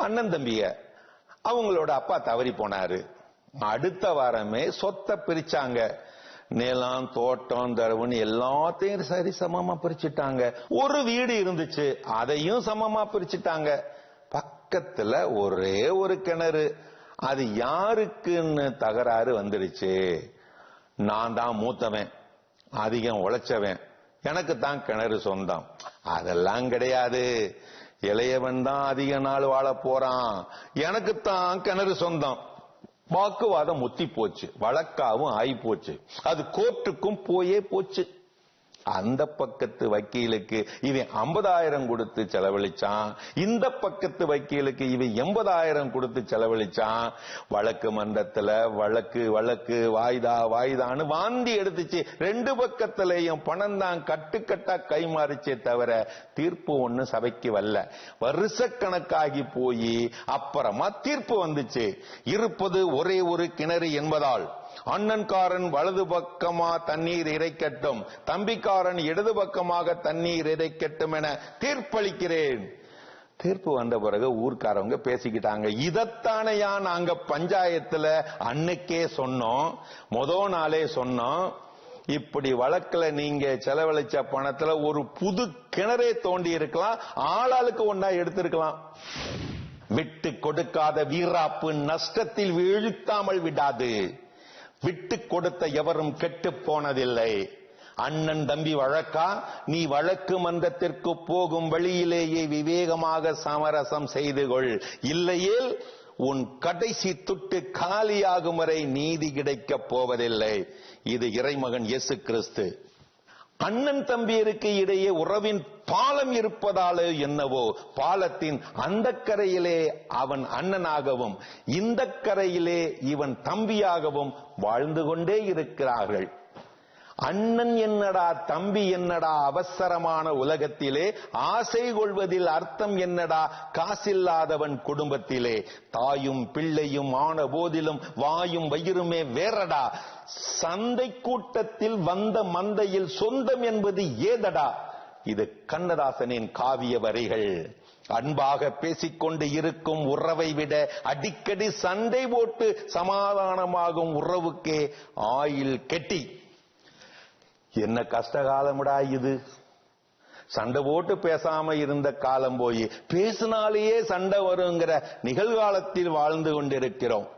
அண்ணன் தம்பிய. அவங்களோட அப்பா தவறி போனாரு. அடுத்த வாரமே சொத்தை பிரிச்சாங்க. நிலம் தோட்டம் தரவுன்னு எல்லாத்தையும் சரி சமமா பிரிச்சுட்டாங்க. ஒரு வீடு இருந்துச்சு அதையும் சமமா பிரிச்சுட்டாங்க. பக்கத்துல ஒரே ஒரு கிணறு. அது யாருக்குன்னு தகராறு வந்துடுச்சு. நான் தான் மூத்தவன். அதிகம் உழைச்சவன். எனக்கு தான் கிணறு சொந்தம். அதெல்லாம் கிடையாது. இளையவன் தான் அதிக நாள் வாழ போறான். எனக்கு தான் கிணறு சொந்தம். வாக்குவாதம் ஒத்தி போச்சு. வழக்காவும் ஆகி போச்சு. அது கோர்ட்டுக்கும் போயே போச்சு. அந்த பக்கத்து வக்கீலுக்கு இவன் ஐம்பதாயிரம் கொடுத்து செலவழிச்சான். இந்த பக்கத்து வக்கீலுக்கு இவன் எண்பதாயிரம் கொடுத்து செலவழிச்சான். வழக்கு மன்றத்துல வழக்கு வழக்கு வாய்தா வாய்தான்னு வாந்தி எடுத்துச்சு. ரெண்டு பக்கத்திலையும் பணம் தான் கட்டுக்கட்டா கைமாறிச்சே தவிர தீர்ப்பு ஒண்ணு சபைக்கு வரல. வருஷக்கணக்காகி போய் அப்புறமா தீர்ப்பு வந்துச்சு. இருப்பது ஒரே ஒரு கிணறு என்பதால் அண்ணன்காரன் வலது பக்கமா தண்ணீர் இறைக்கட்டும் தம்பிக்காரன் இடது பக்கமாக தண்ணீர் இறைக்கட்டும் என தீர்ப்பளிக்கிறேன். தீர்ப்பு வந்த பிறகு ஊர்க்காரவங்க பேசிக்கிட்டாங்க. இதத்தானையா நாங்க பஞ்சாயத்துல அன்னைக்கே சொன்னோம் மொத நாளே சொன்னோம். இப்படி வழக்குல நீங்க செலவழிச்ச பணத்துல ஒரு புது கிணறே தோண்டி இருக்கலாம் ஆளாளுக்கு ஒன்னா எடுத்திருக்கலாம். விட்டு கொடுக்காத வீராப்பு நஷ்டத்தில் வீழ்த்தாமல் விடாது. விட்டு கொடுத்த எவரும் கெட்டு போனதில்லை. அண்ணன் தம்பி வழக்கா? நீ வழக்கு மன்றத்திற்கு போகும் வழியிலேயே விவேகமாக சமரசம் செய்து கொள். இல்லையேல் உன் கடைசி துட்டு காலியாகும் வரை நீதி கிடைக்கப் போவதில்லை. இது இறைமகன் இயேசு கிறிஸ்து. அண்ணன் தம்பியருக்கு இடையே உறவின் பாலம் இருப்பதாலே என்னவோ பாலத்தின் அந்த கரையிலே அவன் அண்ணனாகவும் இந்த கரையிலே இவன் தம்பியாகவும் வாழ்ந்து கொண்டே இருக்கிறார்கள். அண்ணன் என்னடா தம்பி என்னடா அவசரமான உலகத்திலே ஆசை கொள்வதில் அர்த்தம் என்னடா காசில்லாதவன் குடும்பத்திலே. தாயும் பிள்ளையும் ஆன போதிலும் வாயும் வயிறுமே வேறடா. சந்தை கூட்டத்தில் வந்த மந்தையில் சொந்தம் என்பது ஏதடா? இது கண்ணதாசனின் காவிய வரிகள். அன்பாக பேசிக்கொண்டு இருக்கும் உறவை விட அடிக்கடி சண்டை போட்டு சமாதானமாகும் உறவுக்கே ஆயில் கெட்டி. என்ன கஷ்ட காலமுடா இது? சண்டை போட்டு பேசாம இருந்த காலம் போய் பேசினாலேயே சண்டை வருங்கிற நிகழ்காலத்தில் வாழ்ந்து கொண்டிருக்கிறோம்.